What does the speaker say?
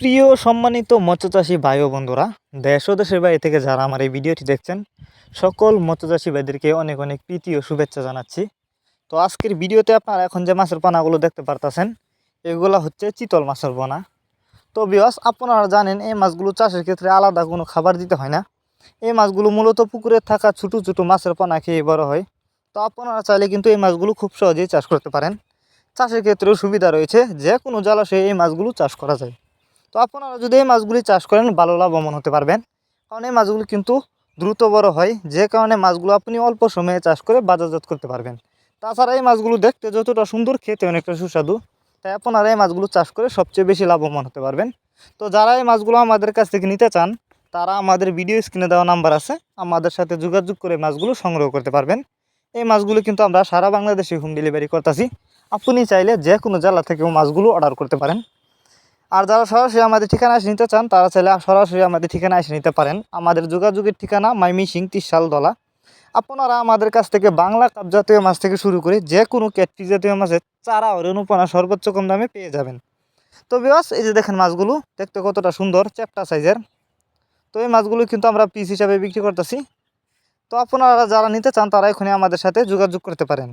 প্রিয় সম্মানিত মৎস্যচাষী ভাই ও বন্ধুরা, দেশ ও দেশের বাইরে থেকে যারা আমার এই ভিডিওটি দেখছেন, সকল মৎস্যচাষী ভাইদেরকে অনেক অনেক প্রীতি ও শুভেচ্ছা জানাচ্ছি। তো আজকের ভিডিওতে আপনারা এখন যে মাছের পানাগুলো দেখতে পারতেছেন, এগুলো হচ্ছে চিতল মাছের পোনা তো বিয়স আপনারা জানেন এই মাছগুলো চাষের ক্ষেত্রে আলাদা কোনো খাবার দিতে হয় না। এই মাছগুলো মূলত পুকুরে থাকা ছোটো ছোটো মাছের পোনা খেয়ে বড় হয়। তো আপনারা চাইলে কিন্তু এই মাছগুলো খুব সহজেই চাষ করতে পারেন। চাষের ক্ষেত্রেও সুবিধা রয়েছে, যে কোনো জলাশয়ে এই মাছগুলো চাষ করা যায়। তো আপনারা যদি এই মাছগুলি চাষ করেন, ভালো লাভবান হতে পারবেন। কারণ এই মাছগুলি কিন্তু দ্রুত বড় হয়, যে কারণে মাছগুলো আপনি অল্প সময়ে চাষ করে বাজারজাত করতে পারবেন। তাছাড়া এই মাছগুলো দেখতে যতটা সুন্দর, খেতে অনেকটা সুস্বাদু। তাই আপনারা এই মাছগুলো চাষ করে সবচেয়ে বেশি লাভবান হতে পারবেন। তো যারা এই মাছগুলো আমাদের কাছ থেকে নিতে চান, তারা আমাদের ভিডিও স্ক্রিনে দেওয়া নাম্বার আছে। আমাদের সাথে যোগাযোগ করে মাছগুলো সংগ্রহ করতে পারবেন। এই মাছগুলো কিন্তু আমরা সারা বাংলাদেশে হোম ডেলিভারি করতেছি। আপনি চাইলে যে কোনো জেলা থেকেও মাছগুলো অর্ডার করতে পারেন। আর যারা সরাসরি আমাদের ঠিকানা এসে নিতে চান, তারা চাইলে সরাসরি আমাদের ঠিকানা এসে নিতে পারেন। আমাদের যোগাযোগের ঠিকানা মাইমি সিং তিসাল দলা। আপনারা আমাদের কাছ থেকে বাংলা কাপ জাতীয় মাছ থেকে শুরু করে যে কোনো ক্যাটফিস জাতীয় মাছের চারা ও রেণুপনা সর্বোচ্চ কম দামে পেয়ে যাবেন। তো বিবাস এই যে দেখেন মাছগুলো, দেখতে কতটা সুন্দর, চ্যাপটা সাইজের। তো এই মাছগুলো কিন্তু আমরা পিস হিসাবে বিক্রি করতেছি। তো আপনারা যারা নিতে চান, তারা এখানে আমাদের সাথে যোগাযোগ করতে পারেন।